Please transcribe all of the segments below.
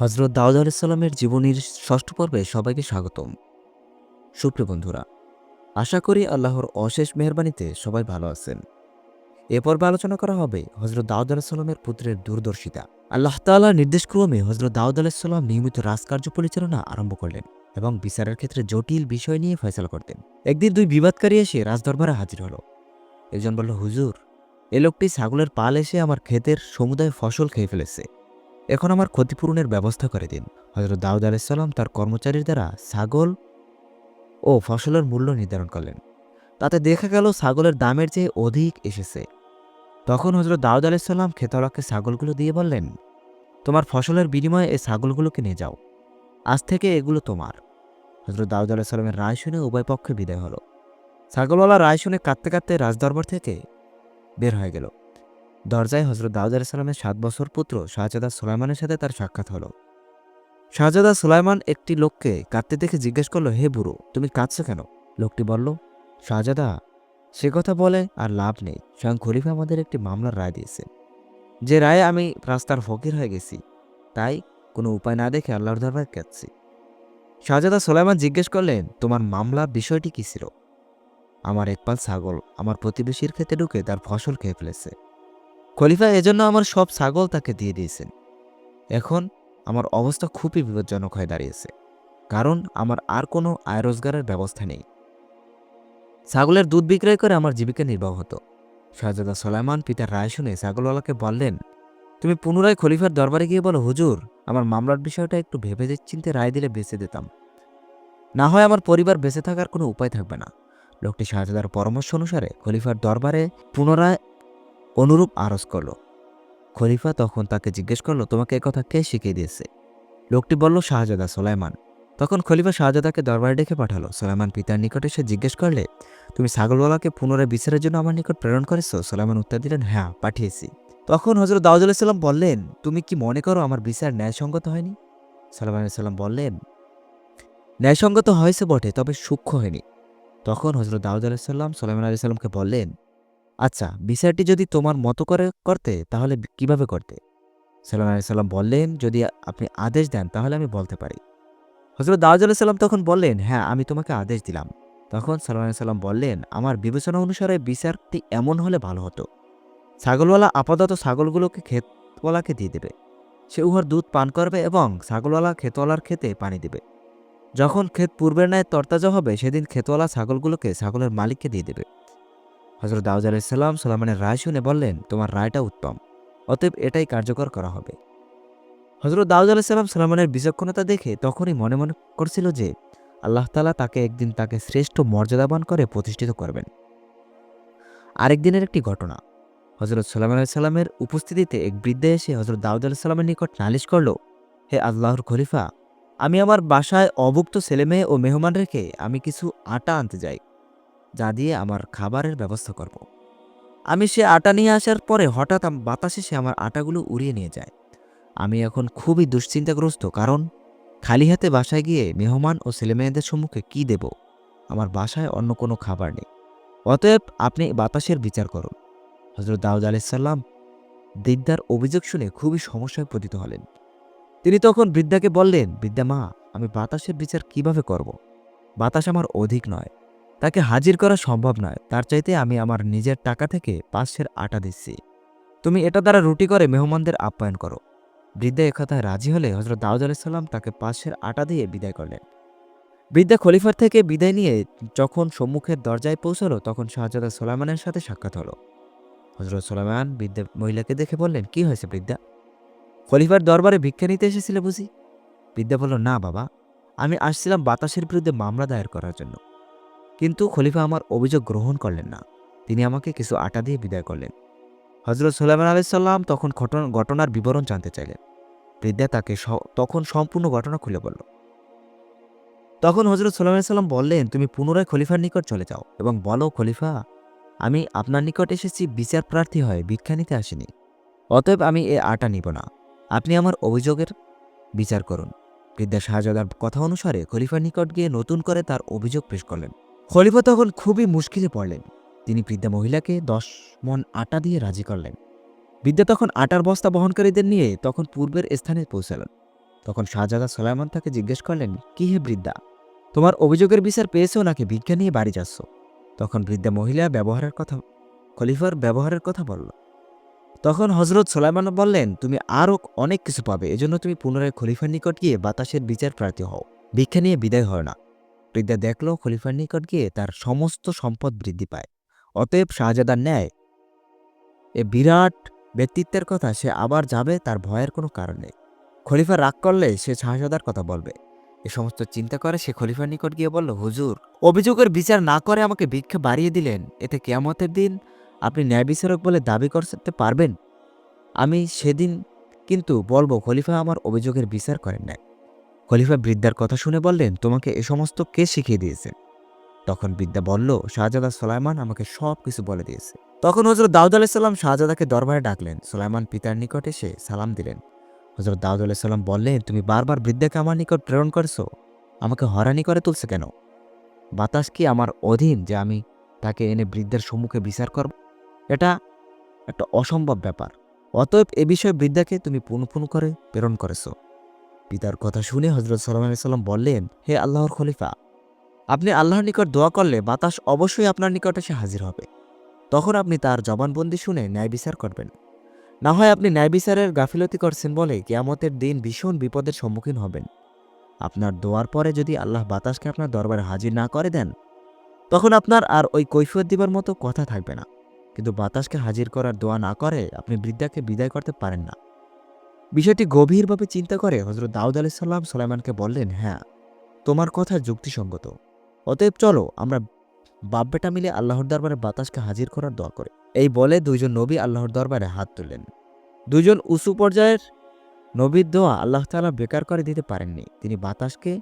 হজরত দাউদ আলাইসাল্লামের জীবনীর ষষ্ঠ পর্বে সবাইকে স্বাগতম। সুপ্রিয় বন্ধুরা, আশা করি আল্লাহর অশেষ মেহরবানিতে সবাই ভালো আছেন। এ পর্বে আলোচনা করা হবে হজরত দাউদ আলাহিসাল্লামের পুত্রের দূরদর্শিতা আল্লাহ তাল্লাহ নির্দেশক্রমে হজরত দাউদ আলাহিসাল্লাম নিয়মিত রাজকার্য পরিচালনা আরম্ভ করলেন এবং বিচারের ক্ষেত্রে জটিল বিষয় নিয়ে ফয়সলা করতেন। একদিন দুই বিবাদকারী এসে রাজদরবারে হাজির হলো। একজন বলল, হুজুর, এ লোকটি ছাগলের পাল এসে আমার ক্ষেতের সমুদায় ফসল খেয়ে ফেলেছে। এখন আমার ক্ষতিপূরণের ব্যবস্থা করে দিন। হজরত দাউদ আলাইসাল্লাম তার কর্মচারীর দ্বারা ছাগল ও ফসলের মূল্য নির্ধারণ করলেন। তাতে দেখা গেল ছাগলের দামের চেয়ে অধিক এসেছে। তখন হজরত দাউদ আলাইসাল্লাম খেতলাকে ছাগলগুলো দিয়ে বললেন, তোমার ফসলের বিনিময়ে এই ছাগলগুলোকে নিয়ে যাও। আজ থেকে এগুলো তোমার। হজরত দাউদ আলাইসাল্লামের রায় শুনে উভয় পক্ষে বিদায় হলো। ছাগলওয়ালা রায় শুনে কাঁদতে কাঁদতে রাজদরবার থেকে বের হয়ে গেল। দরজায় হজরত দাউদ আলাইসাল্লামের সাত বছর পুত্র শাহজাদা সুলাইমানের সাথে তার সাক্ষাৎ হলো। শাহজাদা সুলাইমান একটি লোককে কাঁদতে দেখে জিজ্ঞেস করল, হে বুড়ো, তুমি কাঁদছো কেন? লোকটি বলল, শাহজাদা, সে কথা বলে আর লাভ নেই। স্বয়ং খলিফা আমাদের একটি মামলার রায় দিয়েছে। যে রায়ে আমি রাস্তার ফকির হয়ে গেছি, তাই কোনো উপায় না দেখে আল্লাহর দরবার কাঁদছি। শাহজাদা সুলাইমান জিজ্ঞেস করলেন, তোমার মামলার বিষয়টি কী ছিল? আমার একপাল ছাগল। আমার প্রতিবেশীর ক্ষেতে ঢুকে তার ফসল খেয়ে ফেলেছে। খলিফা এজন্য আমার সব ছাগল তাকে দিয়ে দিয়েছেন। এখন আমার অবস্থা খুবই বিপজ্জনক হয়ে দাঁড়িয়েছে, কারণ আমার আর কোনো আয় রোজগারের ব্যবস্থা নেই। ছাগলের দুধ বিক্রয় করে আমার জীবিকা নির্বাহ হতো। শাহজাদা সোলাইমান পিতার রায় শুনে ছাগলওয়ালাকে বললেন, তুমি পুনরায় খলিফার দরবারে গিয়ে বলো, হুজুর, আমার মামলার বিষয়টা একটু ভেবে চিনতে রায় দিলে বেঁচে দিতাম না হয় আমার পরিবার বেঁচে থাকার কোনো উপায় থাকবে না। লোকটি শাহজাদার পরামর্শ অনুসারে খলিফার দরবারে পুনরায় অনুরূপ আরজ করল। খলিফা তখন তাকে জিজ্ঞেস করল, তোমাকে কথা কে শিখিয়ে দিয়েছে? লোকটি বলল, শাহজাদা সোলাইমান। তখন খলিফা শাহজাদাকে দরবারে ডেকে পাঠালো। সোলাইমান পিতার নিকট এসে জিজ্ঞেস করলে, তুমি ছাগলওয়ালাকে পুনরায় বিচারের জন্য আমার নিকট প্রেরণ করেছ? সোলাইমান উত্তর দিলেন হ্যাঁ পাঠিয়েছি। তখন হজরত দাউদ সাল্লাম বললেন, তুমি কি মনে করো আমার বিচার ন্যায়সঙ্গত হয়নি? সালাম সাল্লাম বললেন, ন্যায়সঙ্গত হয়েছে বটে, তবে সূক্ষ্ম হয়নি। তখন হজরত দাউদ আলাইসাল্লাম সোলাইমান আলি সাল্লামকে বললেন আচ্ছা বিচারটি যদি তোমার মতো করে করতে, তাহলে কীভাবে করতে? সাল্লাম আলাইসাল্লাম বললেন, যদি আপনি আদেশ দেন, তাহলে আমি বলতে পারি। হজরত দাউদ আলাইসাল্লাম তখন বললেন হ্যাঁ আমি তোমাকে আদেশ দিলাম। তখন সাল্লাম আলাইসাল্লাম বললেন, আমার বিবেচনা অনুসারে বিচারটি এমন হলে ভালো হতো। ছাগলওয়ালা আপাতত ছাগলগুলোকে ক্ষেতওয়ালাকে দিয়ে দেবে। সে উহার দুধ পান করবে এবং ছাগলওয়ালা ক্ষেতওয়ালার খেতে পানি দেবে। যখন ক্ষেত পূর্বের ন্যায় তরতাজা হবে, সেদিন ক্ষেতওয়ালা ছাগলগুলোকে ছাগলের মালিককে দিয়ে দেবে। হজরত দাউদ আলাইসাল্লাম সালামানের রায় শুনে বললেন, তোমার রায়টা উত্তম। অতএব এটাই কার্যকর করা হবে। হজরত দাউদ আলাইসাল্লাম সালামানের বিচক্ষণতা দেখে তখনই মনে মনে করছিল যে, আল্লাহ তালা তাকে একদিন তাকে শ্রেষ্ঠ মর্যাদাবান করে প্রতিষ্ঠিত করবেন। আরেক দিনের একটি ঘটনা। হজরত সাল্লাম আলাইসাল্লামের উপস্থিতিতে এক বৃদ্ধা এসে হজরত দাউদ আলাইসাল্লামের নিকট নালিশ করল, হে আল্লাহর খলিফা, আমি আমার বাসায় অভুক্ত ছেলেমেয়ে ও মেহমান রেখে আমি কিছু আটা আনতে যাই। যা দিয়ে আমার খাবারের ব্যবস্থা করব। আমি সে আটা নিয়ে আসার পরে হঠাৎ বাতাসে সে আমার আটাগুলো উড়িয়ে নিয়ে যায়। আমি এখন খুবই দুশ্চিন্তাগ্রস্ত, কারণ খালি হাতে বাসায় গিয়ে মেহমান ও ছেলেমেয়েদের সম্মুখে কি দেব? আমার বাসায় অন্য কোনো খাবার নেই। অতএব আপনি বাতাসের বিচার করুন। হজরত দাউদ আলাইসাল্লাম দিকদার অভিযোগ শুনে খুবই সমস্যায় পতিত হলেন। তিনি তখন বৃদ্ধাকে বললেন, বৃদ্ধা মা, আমি বাতাসের বিচার কীভাবে করব। বাতাস আমার অধিক নয়। তাকে হাজির করা সম্ভব নয়। তার চাইতে আমি আমার নিজের টাকা থেকে পাঁচশের আটা দিচ্ছি। তুমি এটা দ্বারা রুটি করে মেহমানদের আপ্যায়ন করো। বৃদ্ধা একথায় রাজি হলে হজরত দাউদ আলাইসাল্লাম তাকে পাঁচশের আটা দিয়ে বিদায় করলেন। বৃদ্ধা খলিফার থেকে বিদায় নিয়ে যখন সম্মুখের দরজায় পৌঁছলো, তখন শাহজাদা সোলাইমানের সাথে সাক্ষাৎ হলো। হজরত সোলাইমান বৃদ্ধা মহিলাকে দেখে বললেন, কি হয়েছে বৃদ্ধা? খলিফার দরবারে ভিক্ষা নিতে এসেছিলে বুঝি? বৃদ্ধা বলল, না বাবা, আমি আসছিলাম বাতাসের বিরুদ্ধে মামলা দায়ের করার জন্য। কিন্তু খলিফা আমার অভিযোগ গ্রহণ করলেন না। তিনি আমাকে কিছু আটা দিয়ে বিদায় করলেন। হজরত সুলাইমান আলাইসাল্লাম তখন ঘটনা, ঘটনার বিবরণ জানতে চাইলেন। বৃদ্ধা তাকে তখন সম্পূর্ণ ঘটনা খুলে বলল। তখন হজরত সুলাইমান সাল্লাম বললেন, তুমি পুনরায় খলিফার নিকট চলে যাও এবং বলো, খলিফা, আমি আপনার নিকট এসেছি, বিচার প্রার্থী হয়ে ভিক্ষা নিতে আসিনি। অতএব আমি এ আটা নিব না। আপনি আমার অভিযোগের বিচার করুন। বৃদ্ধা শাহজাদার কথা অনুসারে খলিফার নিকট গিয়ে নতুন করে তার অভিযোগ পেশ করলেন। খলিফা তখন খুবই মুশকিলে পড়লেন। তিনি বৃদ্ধা মহিলাকে দশ মন আটা দিয়ে রাজি করলেন। বৃদ্ধা তখন আটার বস্তা বহনকারীদের নিয়ে তখন পূর্বের স্থানে পৌঁছালেন। তখন শাহজাদা সোলাইমান তাকে জিজ্ঞেস করলেন, কি হে বৃদ্ধা, তোমার অভিযোগের বিচার পেয়েছ নাকি ভিক্ষা নিয়ে বাড়ি যাচ্ছ? তখন বৃদ্ধা মহিলা ব্যবহারের কথা, খলিফার ব্যবহারের কথা বলল। তখন হজরত সোলাইমান বললেন, তুমি আরও অনেক কিছু পাবে, এজন্য তুমি পুনরায় খলিফার নিকট গিয়ে বাতাসের বিচার প্রার্থী হও। ভিক্ষা নিয়ে বিদায় হয় না। বৃদ্ধা দেখল খলিফার নিকট গিয়ে তার সমস্ত সম্পদ বৃদ্ধি পায়। অতএব শাহজাদার ন্যায় এ বিরাট ব্যক্তিত্বের কথা সে আবার যাবে তার ভয়ের কোনো কারণ নেই। খলিফা রাগ করলে সে শাহজাদার কথা বলবে। এ সমস্ত চিন্তা করে সে খলিফার নিকট গিয়ে বলল, হুজুর, অভিযোগের বিচার না করে আমাকে ভিক্ষা বাড়িয়ে দিলেন। এতে কেয়ামতের দিন আপনি ন্যায় বিচারক বলে দাবি করতে পারবেন? আমি সেদিন কিন্তু বলব, খলিফা আমার অভিযোগের বিচার করেন নাই। খলিফা বৃদ্ধার কথা শুনে বললেন, তোমাকে এ সমস্ত কে শিখিয়ে দিয়েছে? তখন বৃদ্ধা বলল, শাহজাদা সোলাইমান আমাকে সব কিছু বলে দিয়েছে। তখন হজরত দাউদ আলাইসাল্লাম শাহজাদাকে দরবারে ডাকলেন। সোলাইমান পিতার নিকট এসে সালাম দিলেন। হজরত দাউদ আলাইসাল্লাম বললেন, তুমি বারবার বৃদ্ধাকে আমার নিকট প্রেরণ করছ? আমাকে হরানি করে তুলছে কেন? বাতাস কি আমার অধীন যে আমি তাকে এনে বৃদ্ধার সম্মুখে বিচার করব? এটা একটা অসম্ভব ব্যাপার। অতএব এ বিষয়ে বৃদ্ধাকে তুমি পুনঃ পুনঃ করে প্রেরণ করেছ। পিতার কথা শুনে হজরত সাল্লাম সাল্লাম বললেন, হে আল্লাহর খলিফা, আপনি আল্লাহর নিকট দোয়া করলে বাতাস অবশ্যই আপনার নিকট এসে হাজির হবে। তখন আপনি তার জবানবন্দি শুনে ন্যায় বিচার করবেন। না হয় আপনি ন্যায় বিচারের গাফিলতি করছেন বলে কেয়ামতের দিন ভীষণ বিপদের সম্মুখীন হবেন। আপনার দোয়ার পরে যদি আল্লাহ বাতাসকে আপনার দরবারে হাজির না করে দেন, তখন আপনার আর ওই কৈফিয়ত দিবার মতো কথা থাকবে না। কিন্তু বাতাসকে হাজির করার দোয়া না করে আপনি বৃদ্ধাকে বিদায় করতে পারেন না। বিষয়টি গভীরভাবে চিন্তা করে হজরত দাউদ আলি সাল্লাম সোলাইমানকে বললেন হ্যাঁ তোমার কথা যুক্তিসঙ্গত। অতএব চলো, আমরা বাপ বেটা মিলে আল্লাহর দরবারে বাতাসকে হাজির করার দোয়া করে। এই বলে দুইজন নবী আল্লাহর দরবারে হাত তুললেন। দুইজন উঁচু পর্যায়ের নবীর দোয়া আল্লাহ তাআলা বেকার করে দিতে পারেননি। তিনি বাতাসকে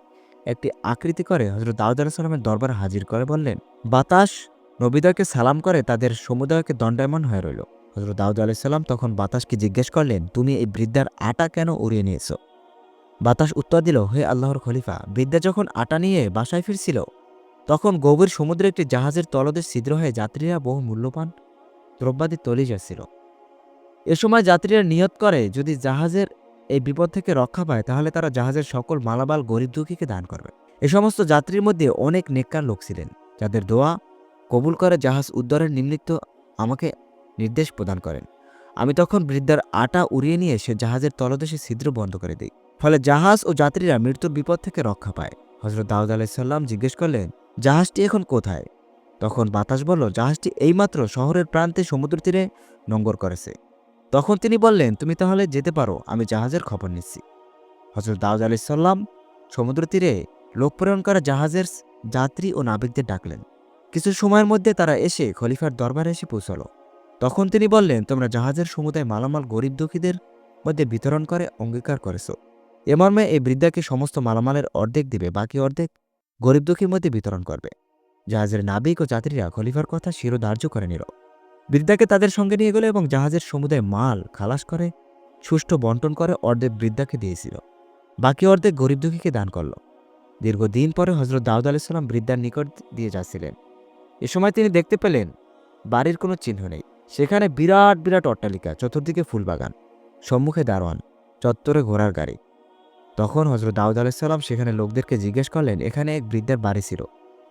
একটি আকৃতি করে হজরত দাউদ আলাহ সাল্লামের দরবারে হাজির করে বললেন, বাতাস নবীদয়কে সালাম করে তাদের সমুদায়কে দণ্ডায়মান হয়ে রইল। হজরত দাউদ আলাইসাল্লাম তখন বাতাসকে জিজ্ঞেস করলেন, তুমি এই বৃদ্ধার আটা কেন উড়িয়ে নিয়েছ? বাতাস উত্তর দিল, হে আল্লাহর খলিফা, বৃদ্ধা যখন আটা নিয়ে বাসায় ফিরছিল, তখন গভীর সমুদ্রে একটি জাহাজের তলদেশ ছিদ্র হয়ে যাত্রীরা বহু মূল্যবান দ্রব্যাদি তলিয়ে যাচ্ছিল। এ সময় যাত্রীরা নিয়ত করে, যদি জাহাজের এই বিপদ থেকে রক্ষা পায়, তাহলে তারা জাহাজের সকল মালামাল গরিব দুঃখীকে দান করবে। এ সমস্ত যাত্রীর মধ্যে অনেক নেককার লোক ছিলেন, যাদের দোয়া কবুল করে জাহাজ উদ্ধারের নিমিত্ত আমাকে নির্দেশ প্রদান করেন। আমি তখন বৃদ্ধার আটা উড়িয়ে নিয়ে সে জাহাজের তলদেশে ছিদ্র বন্ধ করে দিই। ফলে জাহাজ ও যাত্রীরা মৃত্যুর বিপদ থেকে রক্ষা পায়। হজরত দাউদ আলাইসাল্লাম জিজ্ঞেস করলেন, জাহাজটি এখন কোথায়? তখন বাতাস বলল, জাহাজটি এইমাত্র শহরের প্রান্তে সমুদ্র তীরে নোঙ্গর করেছে। তখন তিনি বললেন, তুমি তাহলে যেতে পারো, আমি জাহাজের খবর নিচ্ছি। হজরত দাউদ আলাইসাল্লাম সমুদ্র তীরে লোক প্রেরণ করা জাহাজের যাত্রী ও নাবিকদের ডাকলেন। কিছু সময়ের মধ্যে তারা এসে খলিফার দরবারে এসে পৌঁছল। তখন তিনি বললেন, তোমরা জাহাজের সমুদায় মালামাল গরিব দুঃখীদের মধ্যে বিতরণ করে, অঙ্গীকার করেছ। এ মর্মে এই বৃদ্ধাকে সমস্ত মালামালের অর্ধেক দিবে, বাকি অর্ধেক গরিব দুঃখীর মধ্যে বিতরণ করবে। জাহাজের নাবিক ও যাত্রীরা খলিফার কথা শিরোধার্য করে নিল। বৃদ্ধাকে তাদের সঙ্গে নিয়ে গেল এবং জাহাজের সমুদায় মাল, খালাস করে, সুষ্ঠু বন্টন করে অর্ধেক বৃদ্ধাকে দিয়েছিল। বাকি অর্ধেক গরিব দুঃখীকে দান করল। দীর্ঘদিন পরে হজরত দাউদ আলাইসাল্লাম বৃদ্ধার নিকট দিয়ে যাচ্ছিলেন। এ সময় তিনি দেখতে পেলেন, বাড়ির কোনো চিহ্ন নেই। সেখানে বিরাট বিরাট অট্টালিকা, চতুর্দিকে ফুলবাগান, সম্মুখে দারোয়ান, চত্বরে ঘোড়ার গাড়ি। তখন হজরত দাউদ আলাইসাল্লাম সেখানে লোকদেরকে জিজ্ঞেস করলেন, এখানে এক বৃদ্ধার বাড়ি ছিল।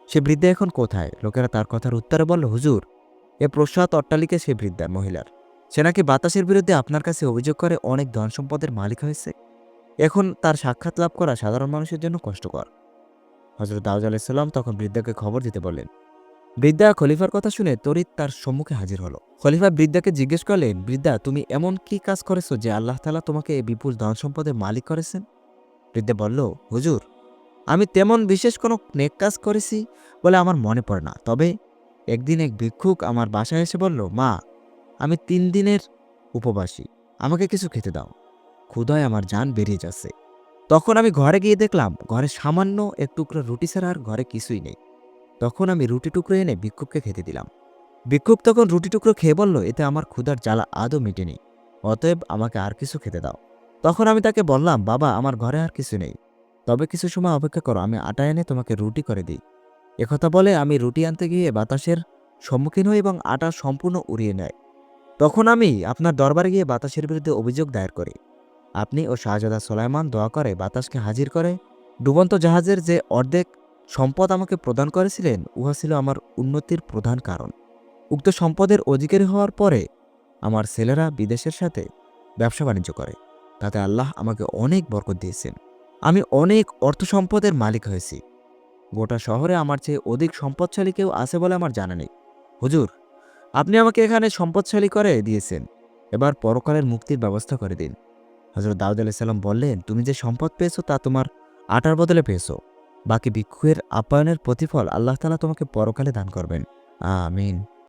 সে বৃদ্ধা এখন কোথায়? লোকেরা তার কথার উত্তরে বলল, হুজুর, এ প্রসাদ অট্টালিকা সে বৃদ্ধা, মহিলার। সে নাকি বাতাসের বিরুদ্ধে আপনার কাছে অভিযোগ করে অনেক ধন সম্পদের মালিক হয়েছে। এখন তার সাক্ষাৎ লাভ করা সাধারণ মানুষের জন্য কষ্টকর। হজরত দাউদ আলাইসাল্লাম তখন বৃদ্ধাকে খবর দিতে বললেন বৃদ্ধা খলিফার কথা শুনে তরিত তার সম্মুখে হাজির হলো। খলিফা বৃদ্ধাকে জিজ্ঞেস করলেন, বৃদ্ধা, তুমি এমন কি কাজ করেছ যে আল্লাহ তালা তোমাকে এই বিপুল ধন সম্পদের মালিক করেছেন? বৃদ্ধা বলল, হুজুর, আমি তেমন বিশেষ কোনো নেক কাজ করেছি বলে আমার মনে পড়ে না। তবে একদিন এক ভিক্ষুক আমার বাসায় এসে বলল, মা, আমি তিন দিনের উপবাসী, আমাকে কিছু খেতে দাও। ক্ষুধায় আমার যান বেরিয়ে যাচ্ছে। তখন আমি ঘরে গিয়ে দেখলাম, ঘরে সামান্য এক টুকরো রুটি ছাড়া আর ঘরে কিছুই নেই। তখন আমি রুটি টুকরো এনে ভিক্ষুককে খেতে দিলাম। ভিক্ষুক তখন রুটি টুকরো খেয়ে বলল, এতে আমার ক্ষুধার জ্বালা আদৌ মেটেনি। অতএব আমাকে আর কিছু খেতে দাও। তখন আমি তাকে বললাম, বাবা, আমার ঘরে আর কিছু নেই। তবে কিছু সময় অপেক্ষা করো, আমি আটা এনে তোমাকে রুটি করে দিই। একথা বলে আমি রুটি আনতে গিয়ে বাতাসের সম্মুখীন হই এবং আটা সম্পূর্ণ উড়িয়ে নেয়। তখন আমি আপনার দরবারে গিয়ে বাতাসের বিরুদ্ধে অভিযোগ দায়ের করি। আপনি ও শাহজাদা সোলাইমান দোয়া করে বাতাসকে হাজির করে ডুবন্ত জাহাজের যে অর্ধেক সম্পদ আমাকে প্রদান করেছিলেন, উহা ছিল আমার উন্নতির প্রধান কারণ। উক্ত সম্পদের অধিকারী হওয়ার পরে আমার ছেলেরা বিদেশের সাথে ব্যবসা বাণিজ্য করে। তাতে আল্লাহ আমাকে অনেক বরকত দিয়েছেন। আমি অনেক অর্থ সম্পদের মালিক হয়েছি। গোটা শহরে আমার চেয়ে অধিক সম্পদশালী কেউ আছে বলে আমার জানা নেই। হুজুর, আপনি আমাকে এখানে সম্পদশালী করে দিয়েছেন। এবার পরকালের মুক্তির ব্যবস্থা করে দিন। হজরত দাউদ আলাইসাল্লাম বললেন, তুমি যে সম্পদ পেয়েছ তা তোমার আটার বদলে পেয়েছ। বাকি ভিক্ষুয়ের আপ্যায়নের প্রতিফল আল্লাহ তালা তোমাকে পরকালে দান করবেন। আমিন।